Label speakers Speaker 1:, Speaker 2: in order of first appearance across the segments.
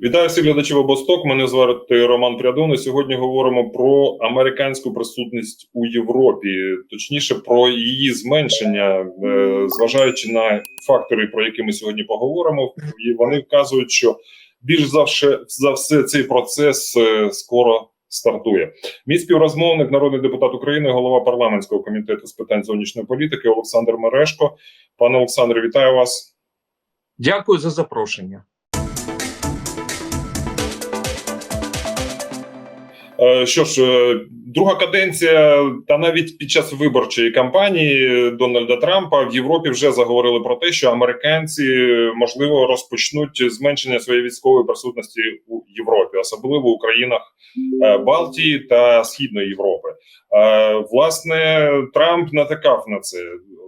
Speaker 1: Вітаю всіх глядачів обосток. Мене звати Роман Прядон. Сьогодні говоримо про американську присутність у Європі, точніше про її зменшення, е, зважаючи на фактори, про які ми сьогодні поговоримо. І вони вказують, що більш за все, за все цей процес е, скоро стартує. Мій співрозмовник, народний депутат України, голова парламентського комітету з питань зовнішньої політики Олександр Мерешко. Пане Олександре, вітаю вас.
Speaker 2: Дякую за запрошення.
Speaker 1: Що ж, е, друга каденція, та навіть під час виборчої кампанії Дональда Трампа в Європі вже заговорили про те, що американці е, можливо розпочнуть зменшення своєї військової присутності у Європі, особливо у країнах е, Балтії та Східної Європи. Е, Власне, Трамп натикав на це.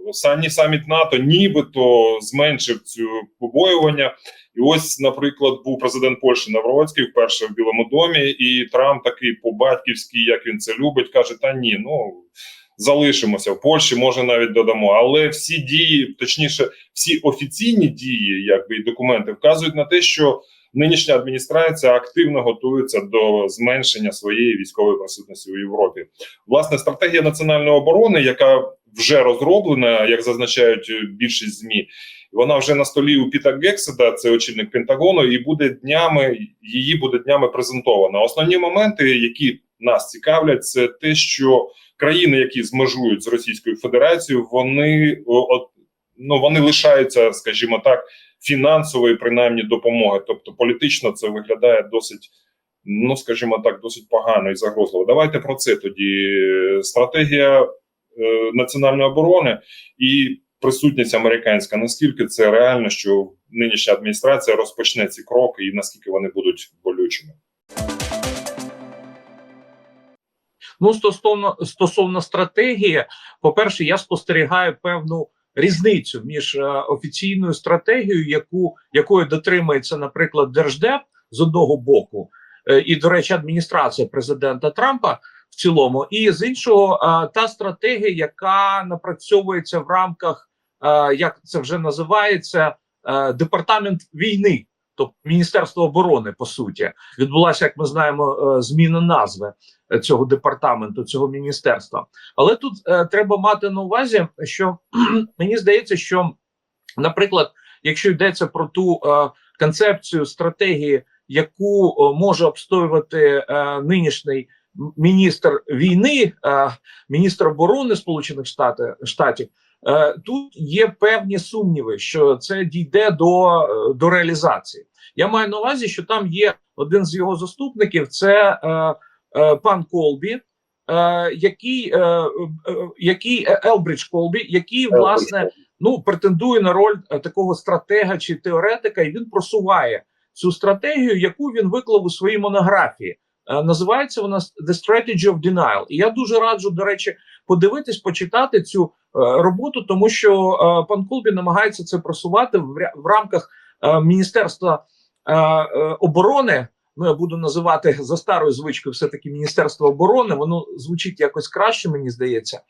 Speaker 1: Останній саміт НАТО нібито зменшив цю побоювання. І ось, наприклад, був президент Польщі Навроцький вперше в Білому домі, і Трамп такий по-батьківськи, як він це любить, каже: Та ні, ну залишимося в Польщі, може навіть додамо. Але всі дії, точніше, всі офіційні дії, якби і документи, вказують на те, що нинішня адміністрація активно готується до зменшення своєї військової присутності у Європі. Власне, стратегія національної оборони, яка вже розроблена, як зазначають більшість змі. Вона вже на столі у Піта Гекседа, це очільник Пентагону, і буде днями її буде днями презентована. Основні моменти, які нас цікавлять, це те, що країни, які змежують з Російською Федерацією, вони от, ну вони лишаються, скажімо так, фінансової принаймні допомоги. Тобто, політично це виглядає досить. Ну, скажімо так, досить погано і загрозливо. Давайте про це тоді. Стратегія е, національної оборони і присутність американська. Наскільки це реально, що нинішня адміністрація розпочне ці кроки, і наскільки вони будуть болючими?
Speaker 2: Ну, стосовно стосовно стратегії, по-перше, я спостерігаю певну різницю між е, офіційною стратегією, яку якою дотримується, наприклад, держдеп з одного боку, е, і, до речі, адміністрація президента Трампа в цілому, і з іншого, е, та стратегія, яка напрацьовується в рамках, як це вже називається, е, департамент війни. Тобто Міністерство оборони по суті відбулася, як ми знаємо, е, зміна назви е, цього департаменту, цього міністерства. Але тут е, треба мати на увазі, що мені здається, що, наприклад, якщо йдеться про ту е, концепцію стратегії, яку е, може обстоювати е, нинішній міністр війни, е, міністр оборони Сполучених Штатів. Е, Тут є певні сумніви, що це дійде до, е, до реалізації. Я маю на увазі, що там є один з його заступників, це е, е, пан Колбі, е, який, е, е, який е, Елбридж Колбі, який власне ну претендує на роль е, такого стратега чи теоретика, і він просуває цю стратегію, яку він виклав у своїй монографії. Е, Називається вона The Strategy of Denial. І я дуже раджу, до речі, подивитись, почитати цю е, роботу, тому що е, пан Колбі намагається це просувати в, рамках е, Міністерства е, е, оборони. Ну, я буду називати за старою звичкою, все таки Міністерство оборони. Воно звучить якось краще, мені здається.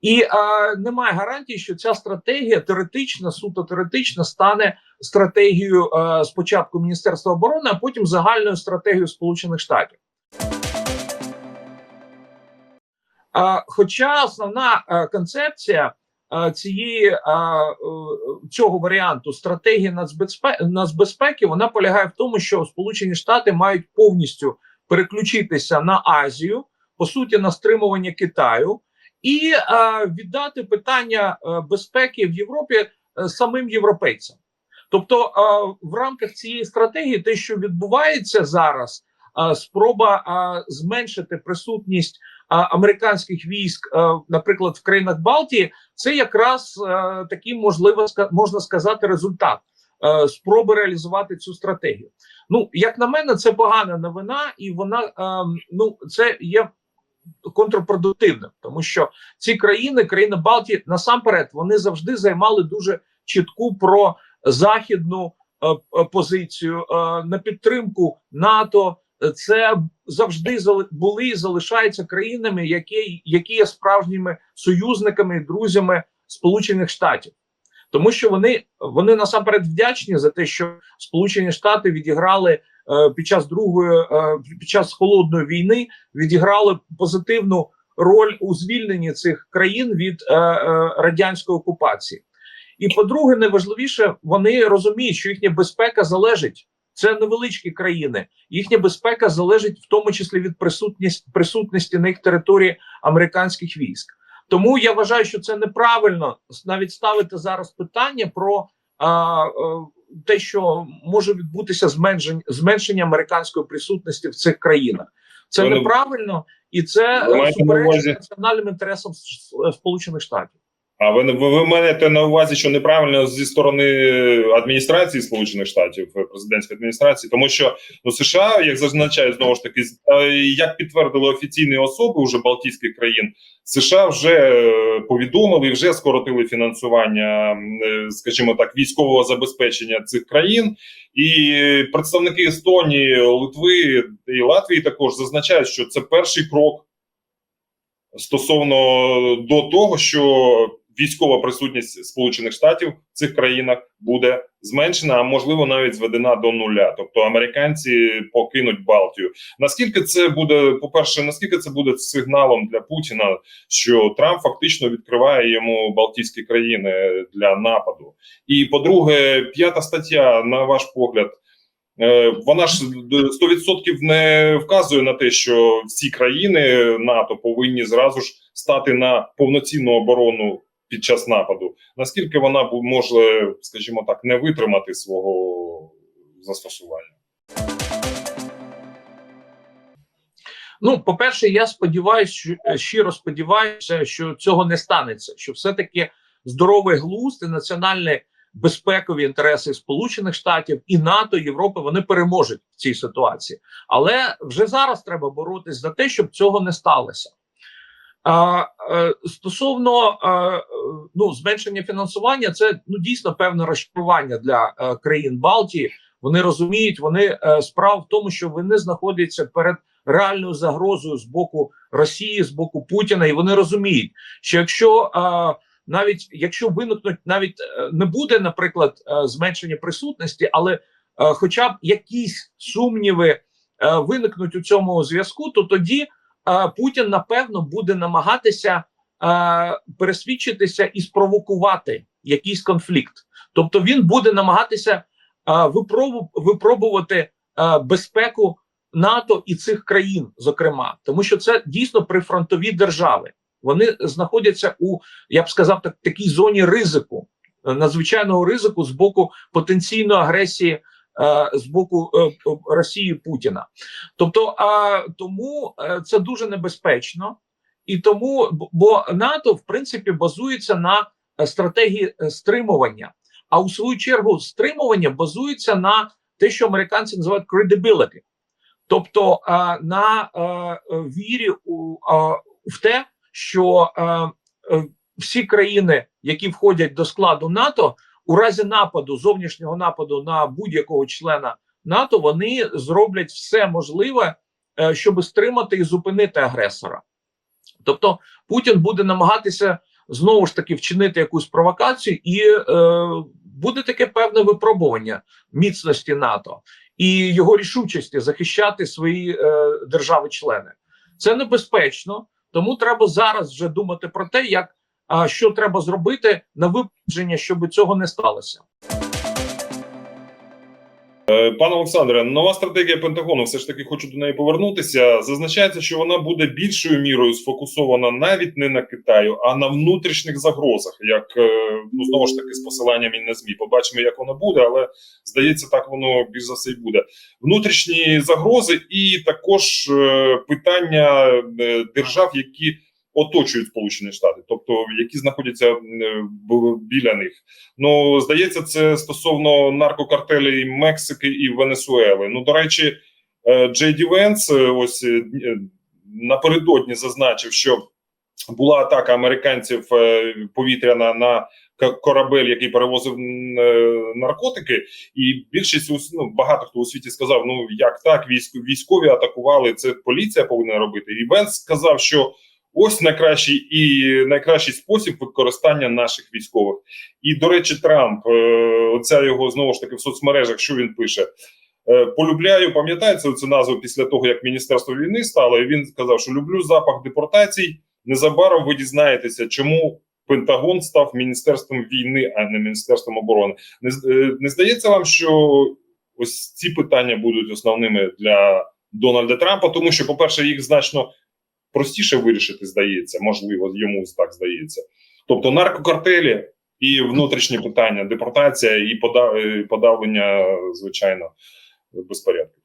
Speaker 2: І е, немає гарантії, що ця стратегія теоретична, суто теоретична, стане стратегією е, спочатку Міністерства оборони, а потім загальною стратегією Сполучених Штатів. Хоча основна е, концепція е, цієї е, цього варіанту стратегії нацбезпеки, нацбезпеки вона полягає в тому, що Сполучені Штати мають повністю переключитися на Азію, по суті, на стримування Китаю, і віддати питання безпеки в Європі самим європейцям. Тобто, в рамках цієї стратегії, те, що відбувається зараз, спроба зменшити присутність американських військ, е, наприклад, в країнах Балтії, це якраз е, такий можливо можна сказати результат е, спроби реалізувати цю стратегію. Ну як на мене, це погана новина, і вона ну це є контрпродуктивним, тому що ці країни, країни Балтії, насамперед, вони завжди займали дуже чітку про західну позицію на підтримку НАТО це завжди були і залишаються країнами, які, які є справжніми союзниками і друзями Сполучених Штатів. тому що вони, вони насамперед вдячні за те, що Сполучені Штати відіграли е, під час другої е, під час холодної війни, відіграли позитивну роль у звільненні цих країн від е, е, радянської окупації. І по-друге, найважливіше, вони розуміють, що їхня безпека залежить. Це невеличкі країни. Їхня безпека залежить в тому числі від присутності присутності на їх території американських військ. Тому я вважаю, що це неправильно навіть ставити зараз питання про а, а, те, що може відбутися зменшення зменшення американської присутності в цих країнах. Це
Speaker 1: Ви
Speaker 2: неправильно і це е, суперечить національним інтересам Сполучених Штатів.
Speaker 1: А ви, ви, ви маєте на увазі, що неправильно зі сторони адміністрації Сполучених Штатів, е, президентської адміністрації, тому що ну США, як зазначають знову ж таки, е, як підтвердили офіційні особи уже Балтійських країн, США вже е, повідомили і вже скоротили фінансування, скажімо так, військового забезпечення цих країн. І представники Естонії, Литви і Латвії також зазначають, що це перший крок стосовно до того, що військова присутність Сполучених Штатів в цих країнах буде зменшена, а можливо навіть зведена до нуля. Тобто американці покинуть Балтію. Наскільки це буде, по перше, наскільки це буде сигналом для Путіна, що Трамп фактично відкриває йому Балтійські країни для нападу? І по-друге, п'ята стаття, на ваш погляд. Е, Вона ж 100% не вказує на те, що всі країни НАТО повинні зразу ж стати на повноцінну оборону під час нападу. Наскільки вона може, скажімо так, не витримати свого застосування?
Speaker 2: Ну, по-перше, я сподіваюся, е, щиро сподіваюся, що цього не станеться. Що все-таки здоровий глузд і національні безпекові інтереси Сполучених Штатів і НАТО, Європи вони переможуть в цій ситуації. Але вже зараз треба боротись за те, щоб цього не сталося. А, е, стосовно е, ну, зменшення фінансування, це ну дійсно певне розчарування для е, країн Балтії. Вони розуміють, вони справа в тому, що вони знаходяться перед реальною загрозою з боку Росії, з боку Путіна, і вони розуміють, що якщо навіть якщо виникнуть, навіть не буде, наприклад, зменшення присутності, але хоча б якісь сумніви виникнуть у цьому зв'язку, то тоді Путін напевно буде намагатися пересвідчитися і спровокувати якийсь конфлікт. Тобто він буде намагатися випробувати безпеку НАТО і цих країн, зокрема, тому що це дійсно прифронтові держави. Вони знаходяться у я б сказав, так такій зоні ризику, надзвичайного ризику з боку потенційної агресії з боку е, е, Росії Путіна. Тобто, а тому е, це дуже небезпечно, і тому бо НАТО в принципі базується на е, стратегії е, стримування. А у свою чергу стримування базується на те, що американці називають credibility. Тобто на е, вірі у в те, що е, е, всі країни, які входять до складу НАТО, у разі нападу, зовнішнього нападу на будь-якого члена НАТО, вони зроблять все можливе, е, щоб стримати і зупинити агресора. Тобто Путін буде намагатися знову ж таки вчинити якусь провокацію, і е, буде таке певне випробування міцності НАТО і його рішучості захищати свої е, держави-члени. Це небезпечно, тому треба зараз вже думати про те, як а, що треба зробити на випередження, щоб цього не сталося.
Speaker 1: Е, Пане Олександре, нова стратегія Пентагону, все ж таки хочу до неї повернутися. Зазначається, що вона буде більшою мірою сфокусована навіть не на Китаю, а на внутрішніх загрозах, як е, ну знову ж таки з посиланням і на змі. Побачимо, як воно буде, але здається, так воно більш за все й буде. Внутрішні загрози, і також е, питання держав, які оточують Сполучені Штати, тобто які знаходяться е, біля них. Ну, здається, це стосовно наркокартелей Мексики і Венесуели. Ну, до речі, е, Джей Ді Венс е, ось напередодні зазначив, що була атака американців повітряна на корабель, який перевозив наркотики, і більшість ну, багато хто у світі сказав: ну як так, військ, військові атакували, це поліція повинна робити. І Венс сказав, що Ось найкращий і найкращий спосіб використання наших військових. І до речі, Трамп, е, оця його знову ж таки в соцмережах, що він пише. Е, Полюбляю, пам'ятаєте цю назву після того, як Міністерство війни стало, і він сказав, що люблю запах депортацій. Незабаром ви дізнаєтеся, чому Пентагон став міністерством війни, а не міністерством оборони. Не, е, не здається вам, що ось ці питання будуть основними для Дональда Трампа, тому що, по-перше, їх значно простіше вирішити, здається, можливо, йому так здається. Тобто наркокартелі і внутрішні питання, депортація і е, подавлення, звичайно, безпорядків.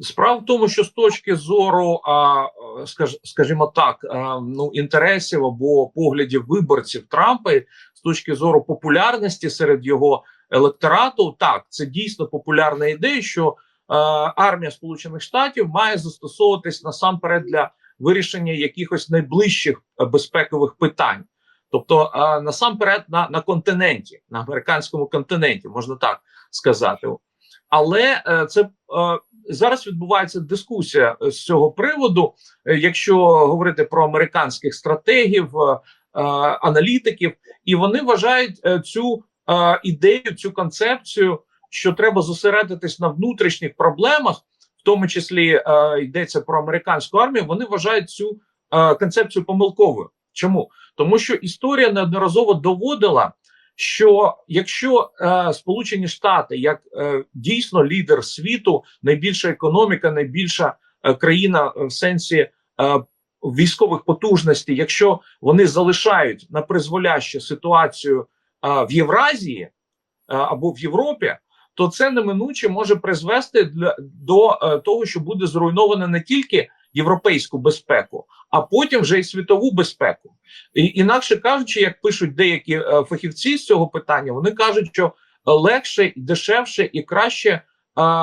Speaker 2: Справа в тому, що з точки зору, а, скаж, скажімо так, ну інтересів або поглядів виборців Трампа, з точки зору популярності серед його електорату, так це дійсно популярна ідея, що армія Сполучених Штатів має застосовуватись насамперед для вирішення якихось найближчих е, безпекових питань. Тобто насамперед на, на континенті, на американському континенті, можна так сказати. Але е, це е, зараз відбувається дискусія е, з цього приводу. Е, Якщо говорити про американських стратегів, е, е, аналітиків, і вони вважають е, цю е, ідею, цю концепцію, що треба зосередитись на внутрішніх проблемах, в тому числі е, йдеться про американську армію. Вони вважають цю е, концепцію помилковою. Чому тому, що історія неодноразово доводила, що якщо е, Сполучені Штати, як е, дійсно лідер світу, найбільша економіка, найбільша е, країна в сенсі е, військових потужностей, якщо вони залишають на призволяще ситуацію е, в Євразії е, або в Європі, то це неминуче може призвести для до е, того, що буде зруйновано не тільки європейську безпеку, а потім вже й світову безпеку. І, інакше кажучи, як пишуть деякі е, фахівці з цього питання, вони кажуть, що легше, дешевше і краще е,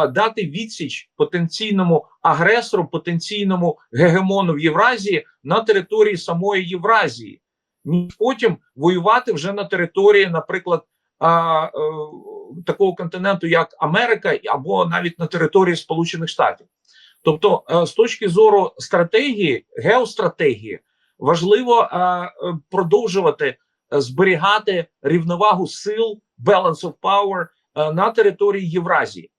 Speaker 2: дати відсіч потенційному агресору, потенційному гегемону в Євразії на території самої Євразії, ніж потім воювати вже на території, наприклад, а, е, такого континенту, як Америка, або навіть на території Сполучених Штатів. Тобто, е, з точки зору стратегії, геостратегії, важливо е, е, продовжувати зберігати рівновагу сил, balance of power на території Євразії,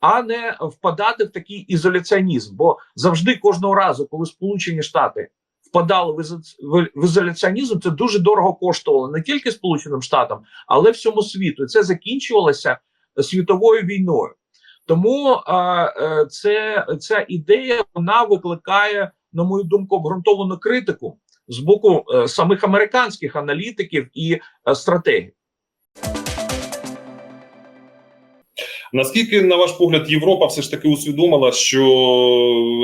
Speaker 2: а не впадати в такий ізоляціонізм. Бо завжди кожного разу, коли Сполучені Штати впадали в, ізо- в- в ізоляціонізм, це дуже дорого коштувало не тільки Сполученим Штатам, але всьому світу. І це закінчувалося світовою війною. Тому е, це ця ідея вона викликає, на мою думку, обґрунтовану критику з боку е, самих американських аналітиків і е, стратегів.
Speaker 1: Наскільки, на ваш погляд, Європа все ж таки усвідомила, що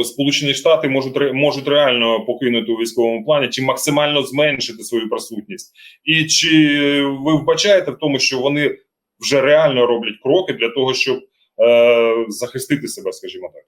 Speaker 1: Сполучені Штати можуть можуть реально покинути у військовому плані, чи максимально зменшити свою присутність? І чи ви вбачаєте в тому, що вони вже реально роблять кроки для того, щоб е, захистити себе, скажімо так?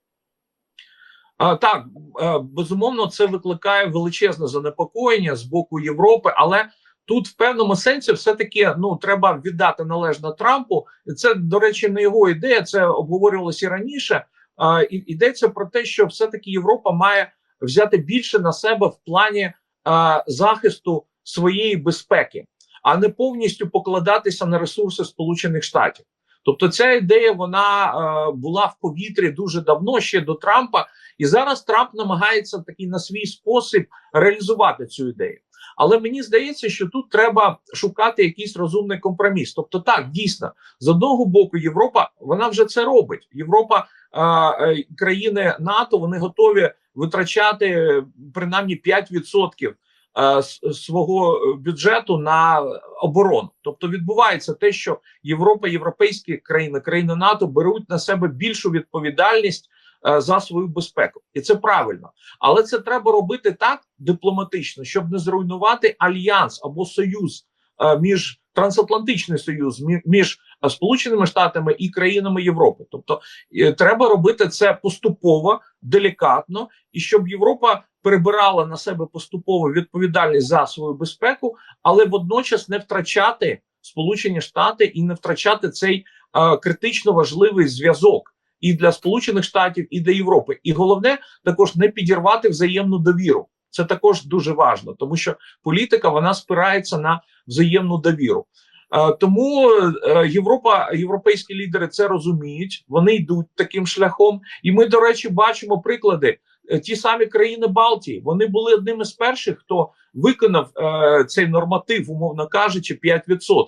Speaker 2: Так, е, безумовно, це викликає величезне занепокоєння з боку Європи, але тут в певному сенсі все-таки ну треба віддати належне Трампу. Це, до речі, не його ідея, це обговорювалося і раніше. А, і йдеться про те, що все-таки Європа має взяти більше на себе в плані а, захисту своєї безпеки, а не повністю покладатися на ресурси Сполучених Штатів. Тобто, ця ідея вона е, була в повітрі дуже давно ще до Трампа. І зараз Трамп намагається такий на свій спосіб реалізувати цю ідею. Але мені здається, що тут треба шукати якийсь розумний компроміс. Тобто, так дійсно, з одного боку, Європа вона вже це робить. Європа, е, країни НАТО, вони готові витрачати е, принаймні 5% е, свого е, бюджету на оборону. Тобто відбувається те, що Європа, європейські країни, країни НАТО беруть на себе більшу відповідальність за свою безпеку, і це правильно. Але це треба робити так дипломатично, щоб не зруйнувати альянс або союз е, між трансатлантичний союз між е, Сполученими Штатами і країнами Європи. Тобто е, треба робити це поступово, делікатно, і щоб Європа перебирала на себе поступово відповідальність за свою безпеку, але водночас не втрачати Сполучені Штати і не втрачати цей е, критично важливий зв'язок і для Сполучених Штатів, і для Європи. І головне також не підірвати взаємну довіру. Це також дуже важливо, тому що політика вона спирається на взаємну довіру. Е, Тому е, Європа, європейські лідери це розуміють, вони йдуть таким шляхом, і ми, до речі, бачимо приклади. Е, Ті самі країни Балтії вони були одними з перших, хто виконав е, цей норматив, умовно кажучи, 5%.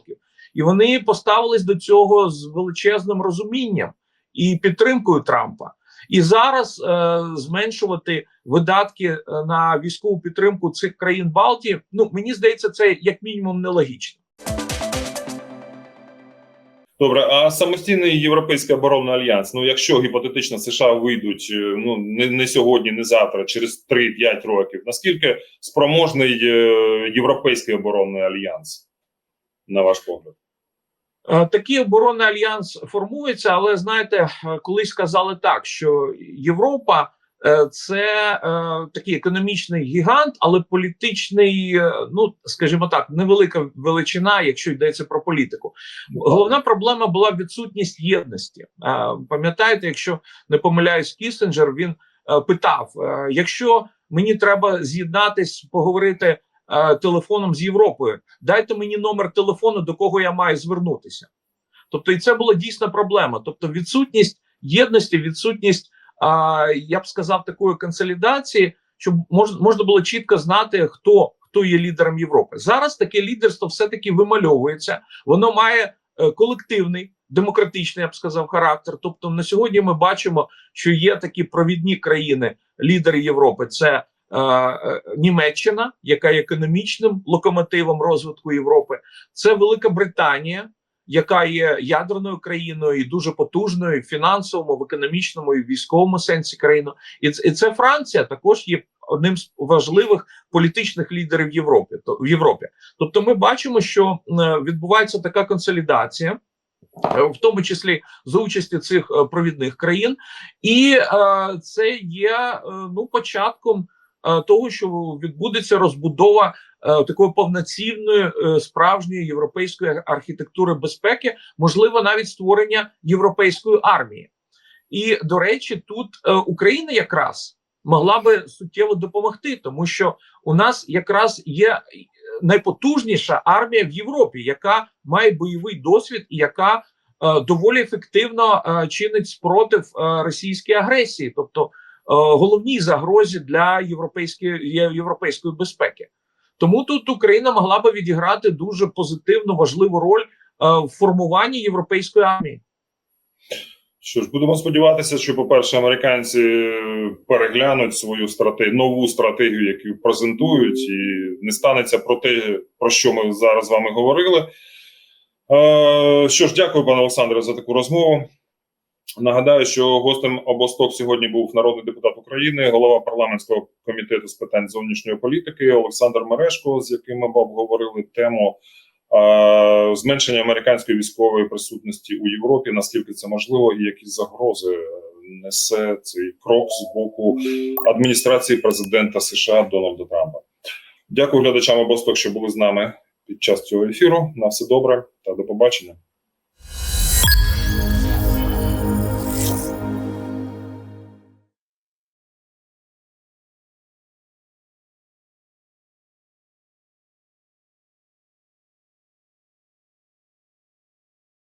Speaker 2: І вони поставились до цього з величезним розумінням і підтримкою Трампа. І зараз е, зменшувати видатки е, на військову підтримку цих країн Балтії. Ну мені здається, це як мінімум нелогічно.
Speaker 1: Добре, а самостійний європейський оборонний альянс. Ну, якщо гіпотетично США вийдуть е, ну не, не сьогодні, не завтра, через 3-5 років, наскільки спроможний е, європейський оборонний альянс, на ваш погляд?
Speaker 2: Е, Такий оборонний альянс формується, але знаєте, е, колись сказали так, що Європа е, це е, такий економічний гігант, але політичний, ну скажімо так, невелика величина, якщо йдеться про політику. Головна проблема була відсутність єдності. Е, Пам'ятаєте, якщо не помиляюсь, Кісінджер він е, питав: е, якщо мені треба з'єднатись, поговорити е, телефоном з Європою, дайте мені номер телефону, до кого я маю звернутися. Тобто, і це була дійсна проблема. Тобто, відсутність єдності, відсутність, я б сказав, такої консолідації, щоб мож, можна було чітко знати, хто хто є лідером Європи. Зараз таке лідерство все-таки вимальовується, воно має е, колективний. Демократичний, я б сказав, характер. Тобто, на сьогодні ми бачимо, що є такі провідні країни, лідери Європи. Це Німеччина, яка є економічним локомотивом розвитку Європи. Це Велика Британія, яка є ядерною країною і дуже потужною в фінансовому, в економічному і в військовому сенсі країною. І це, Франція також є одним з важливих політичних лідерів Європи. То в Європі. Тобто, ми бачимо, що е, відбувається така консолідація. е, В тому числі за участі цих е, провідних країн, і е, це є е, ну початком е, того, що відбудеться розбудова е, такої повноцінної е, справжньої європейської архітектури безпеки, можливо, навіть створення європейської армії. І до речі, тут е, Україна якраз могла би суттєво допомогти, тому що у нас якраз є е, найпотужніша армія в Європі, яка має бойовий досвід і яка е, доволі ефективно е, чинить спротив е, російській агресії, тобто е, головній загрозі для європейської європейської безпеки. Тому тут Україна могла би відіграти дуже позитивну важливу роль е, в формуванні європейської армії.
Speaker 1: Що ж, будемо сподіватися, що, по-перше, американці е, переглянуть свою стратегію, нову стратегію, яку презентують, і не станеться про те, про що ми зараз з вами говорили. Е, що ж, дякую, пане Олександре, за таку розмову. Нагадаю, що гостем обосток сьогодні був народний депутат України, голова парламентського комітету з питань зовнішньої політики Олександр Мерешко, з яким ми обговорили тему е, зменшення американської військової присутності у Європі, наскільки це можливо, і які загрози е, несе цей крок з боку адміністрації президента США Дональда Трампа. Дякую глядачам обосток, що були з нами під час цього ефіру. На все добре та до побачення.